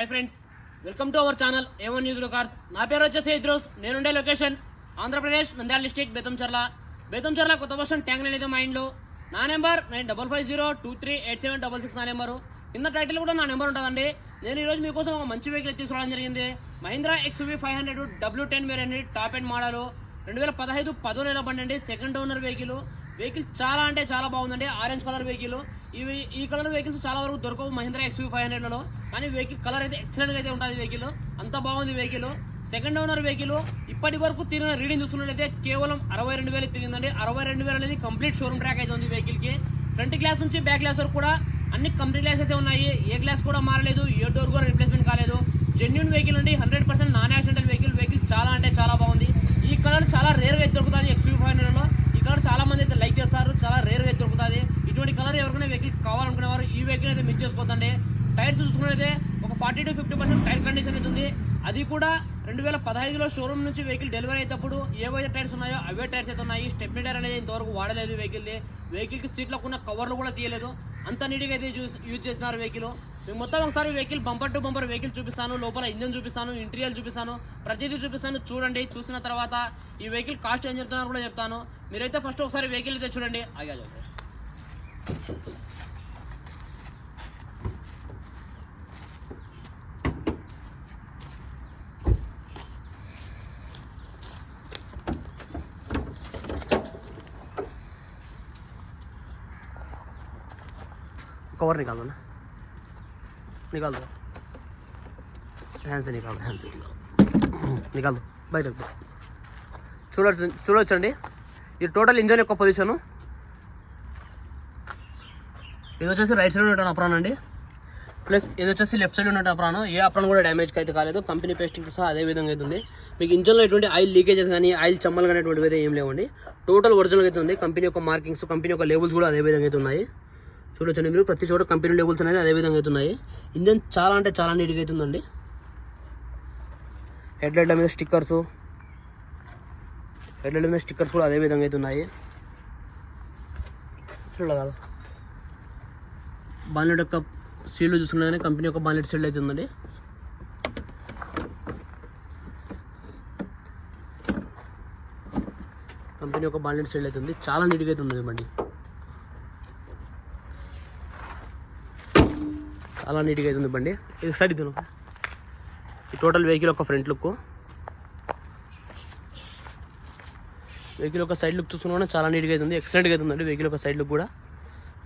Hi friends welcome to our channel A one news cars నా పేరు వచ్చేసి ఇద్రోస్. నేనుండే లొకేషన్ ఆంధ్రప్రదేశ్ నంద్యాల డిస్టిక్ బెతంచర్ల బెతంచర్ల కొత్త వర్షం ట్యాంక్ అనేది మా ఇంట్లో. నా number nine double five zero two three eight seven double six నా నెంబరు కింద టైటిల్ కూడా నా నెంబర్ ఉంటుందండి. నేను ఈరోజు మీకోసం ఒక మంచి వెహికల్ తీసుకురావడం జరిగింది. Mahindra XUV five hundred W ten variant top and model రెండు వేల పదహైదు పదో నెల బండి అండి. సెకండ్ ఓనర్ వెహికల్ వెహికల్ చాలా అంటే చాలా బాగుందండి. ఆరెంజ్ కలర్ వెహికల్ ఇవి ఈ కలర్ వెహికల్స్ చాలా వరకు దొరకవు మహీంద్రా ఎక్స్వీ ఫైవ్ హండ్రెడ్లలో కానీ వెహికల్ కలర్ అయితే ఎక్సలెంట్ అయితే ఉంటుంది వెహికల్ అంత బాగుంది వెహికల్ సెకండ్ ఓనర్ వెహికల్ ఇప్పటి వరకు తిరిగిన రీడింగ్ చూసుకున్నట్లయితే కేవలం అరవై రెండు వేలు తిరిగిందండి. అరవై రెండు వేలు అనేది కంప్లీట్ షోరూమ్ ట్రాక్ అయితే ఉంది వెహికల్కి ఫ్రంట్ గ్లాస్ నుంచి బ్యాక్ గ్లాస్ వరకు కూడా అన్ని కంప్లీట్ గ్లాసెస్ ఉన్నాయి. ఏ గ్లాస్ కూడా మారలేదు ఏ డోర్ కూడా రిప్లేస్మెంట్ కాలేదు. జెన్యున్ వెహికల్ అండి hundred percent non accidental vehicle vehicle చాలా అంటే చాలా బాగుంది ఈ కలర్ చాలా రేర్గా అయితే దొరుకుతుంది ఎక్స్యూ ఫైవ్ హండ్రెడ్లో ఈ కలర్ చాలా మంది అయితే లైక్ చేస్తారు చాలా రేర్గా అయితే దొరుకుతుంది ఇటువంటి కలర్ కావాలనుకునేవారు ఈ వెహికల్ అయితే మిస్ చేసుకోవద్దండి. టైర్స్ చూసుకున్నట్లయితే ఒక forty to fifty percent tyre condition అయితే ఉంది. అది కూడా రెండు వేల పదహైదులో షోరూమ్ నుంచి వెహికల్ డెలివరీ అయ్యేటప్పుడు ఏవైతే టైర్స్ ఉన్నాయో అవే టైర్స్ అయితే ఉన్నాయి. స్టెప్నీ టైర్ అనేది ఇంతవరకు వాడలేదు వెహికల్ది వెహికల్కి సీట్లకు ఉన్న కవర్లు కూడా తీయలేదు. అంత నీట్గా అయితే యూజ్ చేస్తున్నారు చేసినారు వెహికల్ మేము మొత్తం ఒకసారి vehicle bumper to bumper vehicle చూపిస్తాను. లోపల ఇంజన్ చూపిస్తాను ఇంటీరియర్ చూపిస్తాను. ప్రతిదీ చూపిస్తాను. చూడండి. చూసిన తర్వాత ఈ వెహికల్ కాస్ట్ ఏం చెప్తున్నారు కూడా చెప్తాను. మీరైతే ఫస్ట్ ఒకసారి వెహికల్ అయితే చూడండి. ఆగా कवर निकाल दो ना निकाल दो హ్యాండ్స్ నికాల్ హ్యాండ్స్ నికాల్ దో బయటకు దో. చూడొచ్చు చూడొచ్చండి ఇది టోటల్ ఇంజన్ యొక్క పొజిషను ఇది వచ్చేసి రైట్ సైడ్ ఉన్న అప్రాన్ అండి ప్లస్ ఇది వచ్చేసి లెఫ్ట్ సైడ్ ఉన్న అప్రాన్ ఏ అప్రాన్ కూడా డ్యామేజ్ అయితే కాలేదు కంపెనీ పేస్టింగ్ సహా అదే విధంగా అయితే ఉంది మీకు ఇంజన్లో ఎటువంటి ఆయిల్ లీకేజెస్ కానీ ఆయిల్ చమ్మలు కానీ అటువంటివి అయితే ఏం లేవండి టోటల్ ఒరిజినల్ అయితే ఉంది కంపెనీ యొక్క మార్కింగ్స్ కంపెనీ యొక్క లేబుల్స్ కూడా అదే విధంగా అయితే ఉన్నాయి చూడొచ్చండి మీరు. ప్రతి చోట కంపెనీ లేబుల్స్ అనేది అదే విధంగా అయితే ఉన్నాయి ఇంజన్ చాలా అంటే చాలా నీట్గా అవుతుందండి. హెడ్లైట్ల మీద స్టిక్కర్స్ హెడ్లైట్ల మీద స్టిక్కర్స్ కూడా అదే విధంగా అయితే ఉన్నాయి బాన్లెట్ యొక్క సీల్ చూసుకున్నా కంపెనీ యొక్క బాన్లెట్ సీల్ అయితే ఉందండి కంపెనీ యొక్క బాన్లెట్ సీల్ అయితే చాలా నీట్గా అయితే ఉంది బండి చాలా నీట్గా అయితే ఉంది బండి. ఇది సైడ్ తిను ఈ టోటల్ వెహికల్ ఒక ఫ్రంట్ లుక్ వెహికల్ ఒక సైడ్ లుక్ చూసుకున్నా చాలా నీట్గా అయితే ఉంది. ఎక్సలెంట్గా అయితే ఉందండి వెహికల్ ఒక సైడ్ లుక్ కూడా.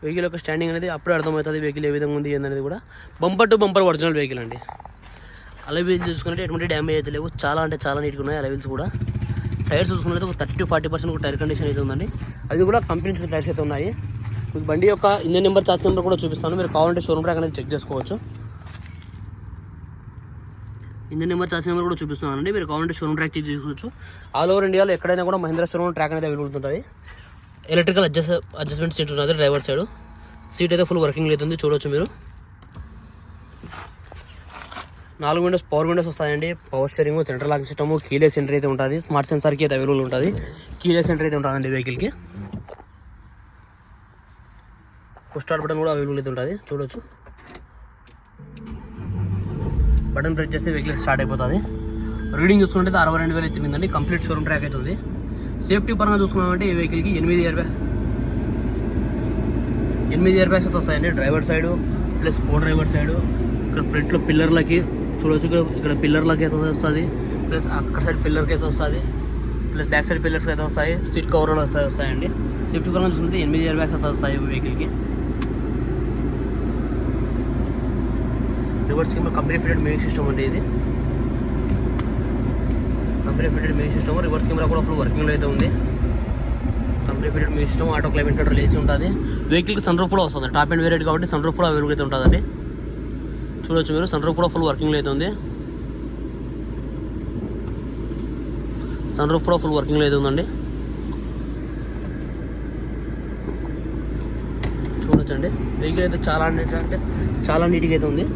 వెహికల్ యొక్క స్టాండింగ్ అనేది అప్పుడే అర్థమవుతుంది వెహికల్ ఏ విధంగా ఉంది ఏందనేది కూడా. Bumper to bumper original vehicle అండి. అలవీల్స్ చూసుకుంటే ఎటువంటి డ్యామేజ్ అయితే లేవు. చాలా అంటే చాలా నీట్గా ఉన్నాయి అలవీల్స్ కూడా. టైర్స్ చూసుకున్నట్లయితే ఒక thirty to forty percent tyre condition అయితే ఉందండి. అది కూడా కంపెనీ టైర్స్ అయితే ఉన్నాయి. మీకు బండి యొక్క ఇంజన్ నెంబర్ చార్జ్ నెంబర్ కూడా చూపిస్తాను. మీరు కావాలంటే షోరూమ్ ట్రాక్ అనేది చెక్ చేసుకోవచ్చు. ఇంజన్ నెంబర్ చార్జ్ నెంబర్ కూడా చూపిస్తున్నానండి. మీరు కావాలంటే షోరూమ్ ట్రాక్ చెక్ చేసుకోవచ్చు ఆల్ ఓవర్ ఇండియాలో ఎక్కడైనా కూడా మహీంద్రా షోరూమ్ ట్రాక్ అనేది అవైలబుల్ ఉంటుంది ఎలక్ట్రికల్ అడ్జస్ట్ అడ్జస్ట్మెంట్ సీట్ ఉన్నది డ్రైవర్ సైడ్ సీట్ అయితే ఫుల్ వర్కింగ్ అవుతుంది చూడొచ్చు మీరు. నాలుగు విండోస్ పవర్ విండోస్ వస్తాయండి. Power steering central lock system కీలే centre అయితే ఉంటుంది. స్మార్ట్ సెన్సార్కి అయితే అవైలబుల్ ఉంటుంది. కీలే సెంటర్ అయితే ఉంటుందండి వెహికల్కి పుష్ స్టార్ట్ బటన్ కూడా అవైలబుల్ అయితే ఉంటుంది. చూడొచ్చు. బటన్ ప్రెస్ చేస్తే వెహికల్ స్టార్ట్ అయిపోతుంది. రీడింగ్ చూసుకుంటే అరవై రెండు వేలు తిరిగిందండి కంప్లీట్ షోరూమ్ ట్రాక్ అవుతుంది. సేఫ్టీ పరంగా చూసుకున్నామంటే ఈ వెహికల్కి ఎనిమిది ఇయర్ బ్యాగ్ ఎనిమిది ఇయర్ బ్యాగ్స్ అయితే వస్తాయండి. Driver side plus co driver side ఇక్కడ ఫ్రంట్లో పిల్లర్లకి చూడవచ్చు ఇక్కడ- పిల్లర్లకి అయితే వస్తుంది. ప్లస్ అక్కడ సైడ్ పిల్లర్కి అయితే వస్తుంది. ప్లస్ బ్యాక్ సైడ్ పిల్లర్స్కి అయితే వస్తాయి. సీట్ కవర్లు వస్తాయి వస్తాయండి. సేఫ్టీ పరంగా చూసుకుంటే ఎనిమిది ఇయర్ బ్యాగ్స్ అయితే వస్తాయి వెహికల్కి రివర్స్ కింద కంపెనీ ఫిటెడ్ మ్యూజిక్ సిస్టమ్ అండి ఇది. Company fitted music system reverse camera కూడా ఫుల్ వర్కింగ్లో అయితే ఉంది. Company fitted music system auto climate control లేసి ఉంటుంది. వెహికల్కి సన్ రూఫ్ కూడా వస్తుంది. టాప్ అండ్ వేరియట్ కాబట్టి సన్ రూఫ్ కూడా అవైలబుల్ అయితే ఉంటుందండి. చూడొచ్చు మీరు సన్ రూఫ్ కూడా ఫుల్ వర్కింగ్లో అయితే ఉంది. సన్ రూఫ్ కూడా ఫుల్ వర్కింగ్లో అయితే ఉందండి. చూడొచ్చండి. వెహికల్ అయితే చాలా అంటే చాలా నీట్గా అయితే ఉంది.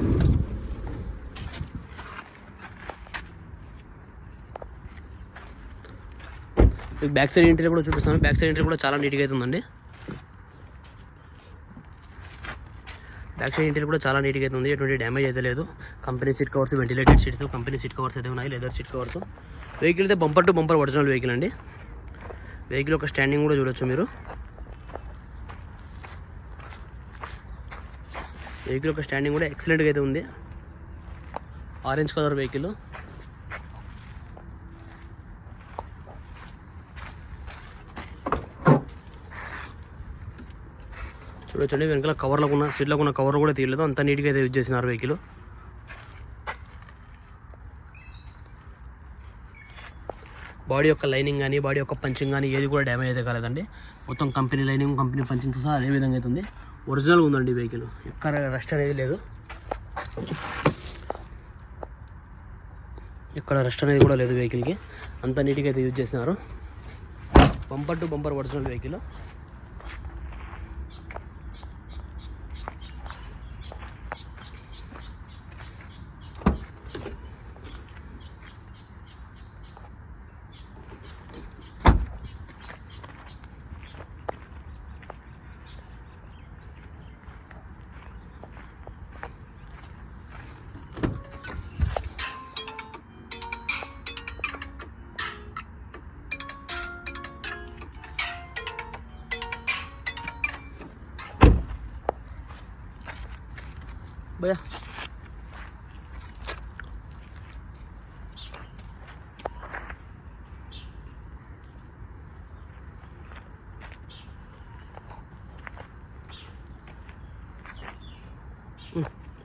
మీకు బ్యాక్ సైడ్ ఇంటీరియర్ కూడా చూపిస్తాను. బ్యాక్ సైడ్ ఇంటీరియర్ కూడా చాలా నీట్గా అయితే బ్యాక్ సైడ్ ఇంటీరియర్ కూడా చాలా నీట్గా అయితే ఉంది ఎటువంటి డ్యామేజ్ అయితే లేదు. Company seat covers ventilated seats company seat covers అయితే ఉన్నాయి. Leather seat covers. వెహికల్ అయితే bumper to bumper original vehicle అండి. వెహికల్ ఒక స్టాండింగ్ కూడా చూడొచ్చు మీరు. వెహికల్ ఒక స్టాండింగ్ కూడా ఎక్సలెంట్గా అయితే ఉంది. ఆరెంజ్ కలర్ వెహికల్ చూడొచ్చండి. వెనకాల కవర్లకు ఉన్న సీట్లకు ఉన్న కవర్ కూడా తీయలేదు. అంత నీట్గా అయితే యూజ్ చేసినారు వెహికల్ బాడీ యొక్క లైనింగ్ కానీ బాడీ యొక్క పంచింగ్ కానీ ఏది కూడా డ్యామేజ్ అయితే కాలేదండి. మొత్తం కంపెనీ లైనింగ్ కంపెనీ పంచింగ్ సహా అదే విధంగా అయితే ఉంది. ఉందండి వెహికల్ ఎక్కడ రెస్ట్ అనేది లేదు. ఎక్కడ రెస్ట్ అనేది కూడా లేదు వెహికల్కి అంత నీట్గా అయితే యూజ్ చేసినారు. Bumper to bumper original vehicle భయ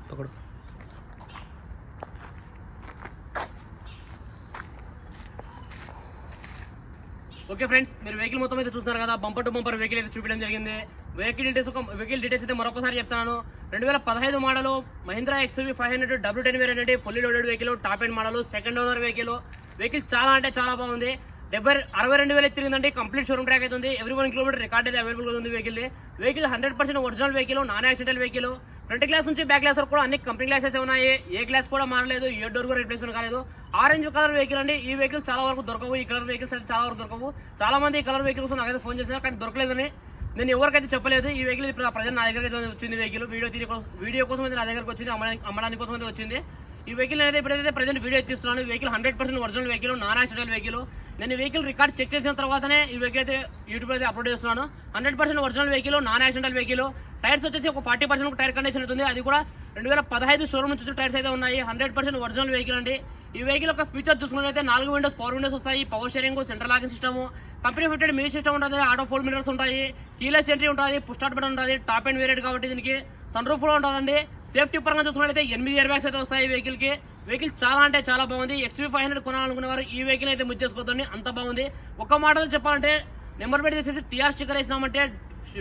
పకడు ఓకే ఫ్రెండ్స్ మీరు వెహికల్ మొత్తం అయితే చూస్తున్నారు కదా. బంపర్ టు బంపర్ వెహికల్ అయితే చూపించడం జరిగింది. వెహికల్ డీటెయిల్స్ ఒక వెహికల్ డీటెయిల్స్ అయితే మరొకసారి చెప్తాను రెండు వేల పదహైదు model Mahindra XUV five hundred W ten variant అండి fully loaded vehicle top end model second owner vehicle vehicle చాలా అంటే చాలా బాగుంది. డెబ్బై అరవై రెండు వేలు తిరిగిందండి కంప్లీట్ షోరూమ్ ట్రాక్ అయితే ఉంది ఎవ్రీ వన్ కిలోమీటర్ రికార్డ్ అయితే అవైలబుల్ ఉంది vehicle vehicle hundred percent original vehicle non accidental vehicle front glass నుంచి బ్యాక్ గ్లాస్ వరకు కూడా అన్ని కంపెనీ గ్లాసెస్ ఉన్నాయి. ఏ గ్లాస్ కూడా మారలేదు ఏ డోర్ కూడా రిప్లేస్మెంట్ కాలేదు. ఆరెంజ్ కలర్ వెహికల్ అండి. ఈ వెహికల్ చాలా వరకు దొరకవు. ఈ కలర్ వెహికల్స్ అయితే చాలా వరకు దొరకవు. చాలా మంది ఈ కలర్ వెహికల్స్ నాకైతే ఫోన్ చేసినా కానీ దొరకలేదని నేను ఎవరికైతే చెప్పలేదు ఈ వెహికల్ ఇప్పుడు ప్రజెంట్ నా దగ్గర అయితే వచ్చింది వెహికల్ వీడియో తీరి వీడియో కోసం అయితే నా దగ్గరకు వచ్చింది అమ్మడానికి కోసం అయితే వచ్చింది. ఈ వెహికల్ అనేది ఇప్పుడైతే ప్రజెంట్ వీడియో తీస్తున్నాను. Vehicle hundred percent original vehicle non accident vehicle నేను వెహికల్ రికార్డ్ చెక్ చేసిన తర్వాతనే ఈ వెహికల్ అయితే యూట్యూబ్ అయితే అప్లోడ్ చేస్తున్నాను. Hundred percent original vehicle non accidental vehicle tyres వచ్చేసి ఒక ఫార్టీ పర్సెంట్ టైర్ కండిషన్ ఉంది అది కూడా రెండు వేల పదహైదు షోరూమ్ నుంచి వచ్చిన టైర్స్ అయితే ఉన్నాయి. హండ్రెడ్ పర్సెంట్ ఒరిజినల్ వెహికల్ అండి. ఈ వెహికల్ యొక్క ఫీచర్ చూసుకున్నట్లయితే నాలుగు విండోస్ పవర్ విండోస్ వస్తాయి. Power steering central locking system company fitted music system ఉంటుంది ఆటో ఫోల్ మిరర్స్ ఉంటాయి కీలెస్ ఎంట్రీ ఉంటుంది పుష్ స్టార్ట్ బటన్ ఉంటుంది టాప్ అండ్ వేరియడ్ కాబట్టి దీనికి సన్ రూఫ్లో ఉంటుందండి. సేఫ్టీ పరంగా చూసుకున్నట్లయితే ఎనిమిది ఇయర్ బ్యాగ్స్ అయితే వస్తాయి వెహికల్కి. వెహికల్ చాలా అంటే చాలా బాగుంది. ఎక్స్వీ ఫైవ్ హండ్రెడ్ కొనాలనుకునే వారు ఈ వెహికల్ అయితే ముచ్చేసిపోతుంది అంత బాగుంది. ఒక మాటలో చెప్పాలంటే నెంబర్ ప్లేట్ తీసేసి టీఆర్ స్టిక్కర్ వేసినామంటే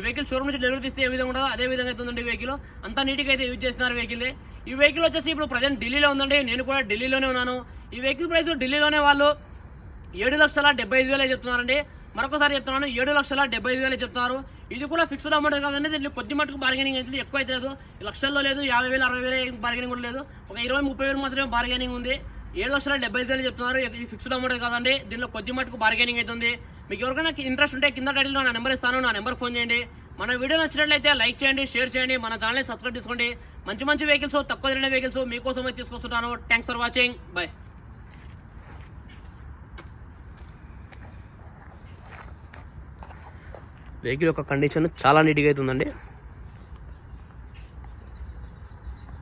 వెహికల్ షోరూమ్ నుంచి డెలివరీ తీస్తే ఏ విధంగా ఉండదు అదే విధంగా అయితే ఉందండి వెహికల్ అంతా నీట్గా అయితే యూజ్ చేస్తున్నారు వెహికల్ ఈ వెహికల్ వచ్చేసి ఇప్పుడు ప్రజెంట్ ఢిల్లీలో ఉందండి. నేను కూడా ఢిల్లీలోనే ఉన్నాను. ఈ వెహికల్ ప్రైస్ ఢిల్లీలోనే వాళ్ళు ఏడు లక్షల డెబ్బై ఐదు వేలే చెప్తున్నారండి. మరొకసారి చెప్తున్నాను ఏడు లక్షల డెబ్బై ఐదు వేలే చెప్తున్నారు. ఇది కూడా ఫిక్స్డ్ అమౌంట్ కాదండి దీంట్లో కొద్ది మటుకు బార్గెనింగ్ అయితే ఎక్కువ అయితే లేదు. లక్షల్లో లేదు యాభై వేలు అరవై వేలు బార్గెనింగ్ కూడా లేదు. ఒక ఇరవై ముప్పై వేలు మాత్రమే బార్గెనింగ్ ఉంది. ఏడు లక్షల డెబ్బై ఐదు వేలు చెప్తున్నారు ఇది ఫిక్స్డ్ అమౌంట్ కాదండి దీనిలో కొద్ది మటుకు బార్గెనింగ్ అవుతుంది మీకు ఎవరికైనా ఇంట్రెస్ట్ ఉంటే కింద టైటిల్లో నా నెంబర్ ఇస్తాను నా నెంబర్ ఫోన్ చేయండి. మన వీడియో నచ్చినట్లయితే లైక్ చేయండి షేర్ చేయండి మన ఛానల్ని సబ్స్క్రైబ్ చేసుకోండి. మంచి మంచి వెహికల్స్ తక్కువ తిరిగిన వెహికల్స్ మీకోసమే తీసుకొస్తున్నాను. Thanks for watching bye vehicle యొక్క కండిషన్ చాలా నీట్గా అయితే ఉందండి.